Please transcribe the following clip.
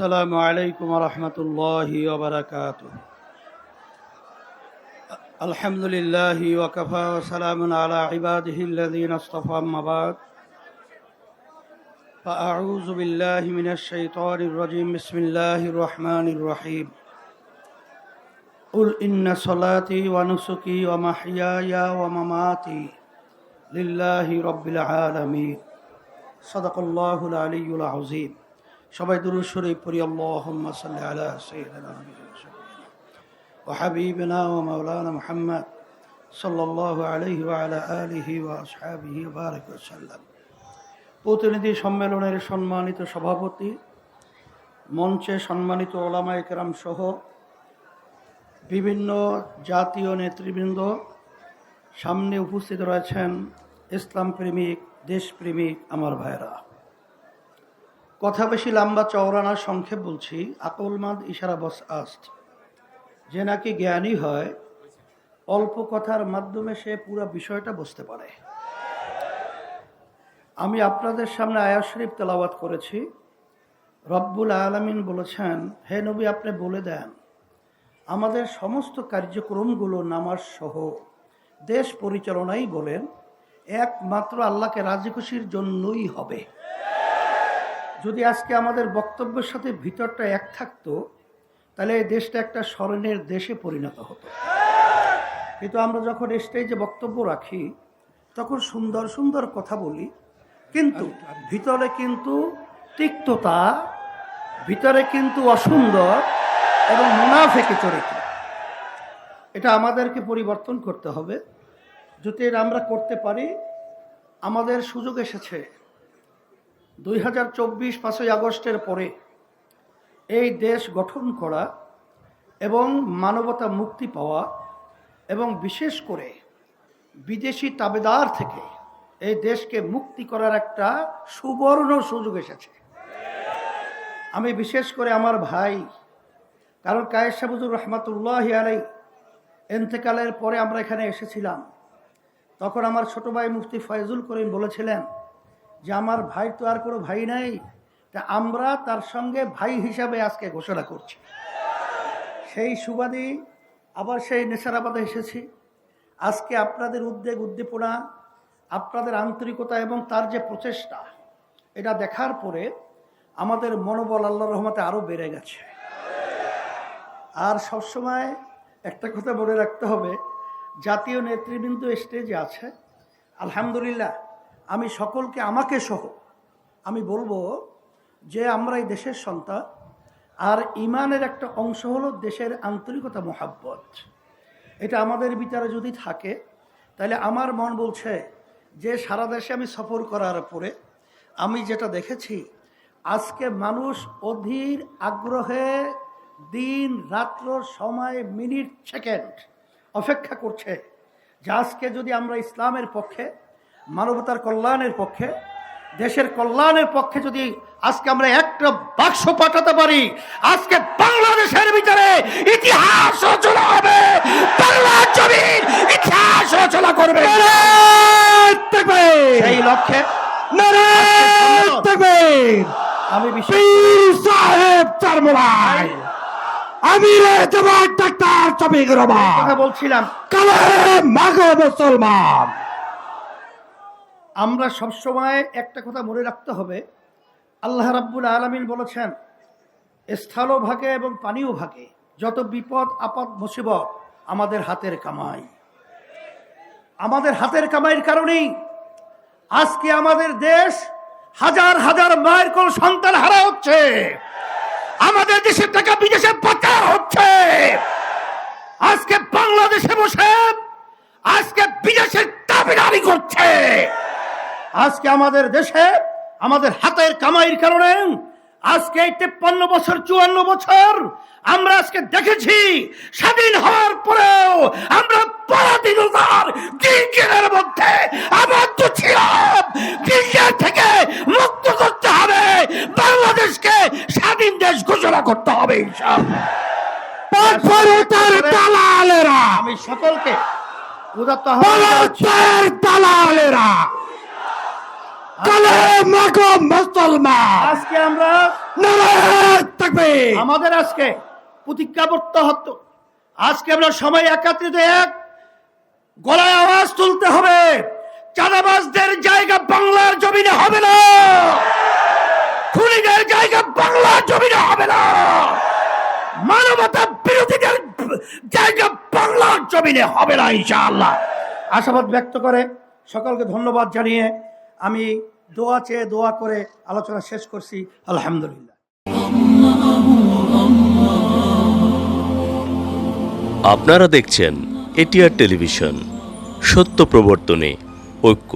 السلام عليكم ورحمة الله وبركاته. الحمد لله وكفى وسلام على عباده الذين اصطفى أما بعد. فأعوذ بالله من الشيطان الرجيم. بسم الله الرحمن الرحيم. قل إن صلاتي ونسكي ومحياي ومماتي لله رب العالمين. صدق الله العلي العظيم. সবাই দুরুদ শরীফ আলিহি প্রতিনিধি সম্মেলনের সম্মানিত সভাপতি, মঞ্চে সম্মানিত ওলামায়ে কেরাম সহ বিভিন্ন জাতীয় নেতৃবৃন্দ, সামনে উপস্থিত রয়েছেন ইসলাম প্রেমিক দেশপ্রেমিক আমার ভাইরা কথা বেশি লম্বা চওড়ানা সংক্ষেপ বলছি। আকলমাদ ইশারা বস আস্ত। যে নাকি জ্ঞানী হয়, অল্প কথার মাধ্যমে সে পুরো বিষয়টা বুঝতে পারে। আমি আপনাদের সামনে আয়াত শরীফ তেলাওয়াত করেছি। রব্বুল আলমিন বলেছেন, হে নবী, আপনি বলে দেন, আমাদের সমস্ত কার্যক্রমগুলো নামাজ সহ দেশ পরিচালনাই বলেন, একমাত্র আল্লাহকে রাজি খুশির জন্যই হবে। যদি আজকে আমাদের বক্তব্যের সাথে ভিতরটা এক থাকতো, তাহলে এই দেশটা একটা স্মরণের দেশে পরিণত হতো। কিন্তু আমরা যখন স্টেজে বক্তব্য রাখি, তখন সুন্দর সুন্দর কথা বলি, কিন্তু ভিতরে কিন্তু তিক্ততা, ভিতরে কিন্তু অসুন্দর এবং মুনাফেকে চরিত্র। এটা আমাদেরকে পরিবর্তন করতে হবে। যদি আমরা করতে পারি, আমাদের সুযোগ এসেছে। দুই হাজার চব্বিশ পাঁচই আগস্টের পরে এই দেশ গঠন করা এবং মানবতা মুক্তি পাওয়া এবং বিশেষ করে বিদেশি তাবেদার থেকে এই দেশকে মুক্তি করার একটা সুবর্ণ সুযোগ এসেছে। আমি বিশেষ করে আমার ভাই, কারণ কায়ের সাবুজুর রহমাতুল্লাহ আলাই, এন্তেকালের পরে আমরা এখানে এসেছিলাম। তখন আমার ছোট ভাই মুফতি ফয়জুল করিম বলেছিলেন যে আমার ভাই তো আর কোনো ভাই নাই, তা আমরা তার সঙ্গে ভাই হিসাবে আজকে ঘোষণা করছি। সেই সুবাদে আবার সেই নেশারাবাদে এসেছি। আজকে আপনাদের উদ্বেগ, উদ্দীপনা, আপনাদের আন্তরিকতা এবং তার যে প্রচেষ্টা, এটা দেখার পরে আমাদের মনোবল আল্লাহ রহমতে আরও বেড়ে গেছে। আর সবসময় একটা কথা মনে রাখতে হবে, জাতীয় নেতৃবৃন্দ স্টেজে আছে। আলহামদুলিল্লাহ আমি সকলকে আমাকে সহ, আমি বলব যে আমরা এই দেশের সন্তান, আর ইমানের একটা অংশ হলো দেশের আন্তরিকতা, মোহাব্বত। এটা আমাদের বিচারে যদি থাকে, তাহলে আমার মন বলছে যে সারা দেশে আমি সফর করার পরে আমি যেটা দেখেছি, আজকে মানুষ অধীর আগ্রহে দিন রাত্র সময় মিনিট সেকেন্ড অপেক্ষা করছে যে আজকে যদি আমরা ইসলামের পক্ষে মানবতার কল্যাণের পক্ষে দেশের কল্যাণের পক্ষে যদি আজকে আমরা একটা বাক্স পাঠাতে পারি আজকে বাংলাদেশের ভিতরে ইতিহাস রচনা হবে বাংলার জমিন ইতিহাস রচনা করবে। সেই লক্ষ্যে আমি ডাক্তার রহমান। বলছিলাম। কালে মাগো মুসলমান। আমরা সবসময় একটা কথা মনে রাখতে হবে। আল্লাহ রাব্বুল আলমিন বলেছেন স্থল ভাগে এবং পানীয় ভাগে। যত বিপদ, আপদ, মুসিবত আমাদের হাতের কামাই। আমাদের হাতের কামাইয়ের কারণেই আজকে আমাদের দেশ হাজার হাজার মায়ের কোন সন্তান হারা হচ্ছে। আমাদের দেশের টাকা বিদেশে পাচার হচ্ছে। আজকে বাংলাদেশে বসে, আজকে বিদেশের দাবিদারি করছে। আজকে আমাদের দেশে আমাদের হাতের কামাইয়ের কারণে আজকে তেপ্পান্ন বছর চুয়ান্ন বছর আমরা আজকে দেখেছি স্বাধীন হওয়ার পরেও আমরা পরাধীনতার গির্গিরের মধ্যে আবদ্ধ ছিলাম গির্গির থেকে মুক্ত করতে হবে বাংলাদেশকে স্বাধীন দেশ ঘোষণা করতে হবে আমি সকলকে উদাত্ত দালালেরা। মুসলমান। আজকে আমরা আমাদের আজকে প্রতিজ্ঞাবদ্ধ হতো। আজকে আমরা সবাই একাত্রিত এক। গলায় আওয়াজ তুলতে হবে। চাঁদাবাজদের জায়গা বাংলার জমিনে হবে না। খুনিদের জায়গা বাংলার জমিনে হবে না। মানবতা বিরোধীদের জায়গা বাংলার জমিনে হবে না ইনশাআল্লাহ। আশাবাদ ব্যক্ত করে সকলকে ধন্যবাদ জানিয়ে আমি দোয়া চেয়ে দোয়া করে আলোচনা শেষ করছি, আলহামদুলিল্লাহ। আপনারা দেখছেন এটিআর টেলিভিশন, সত্য প্রবর্তনে ঐক্য।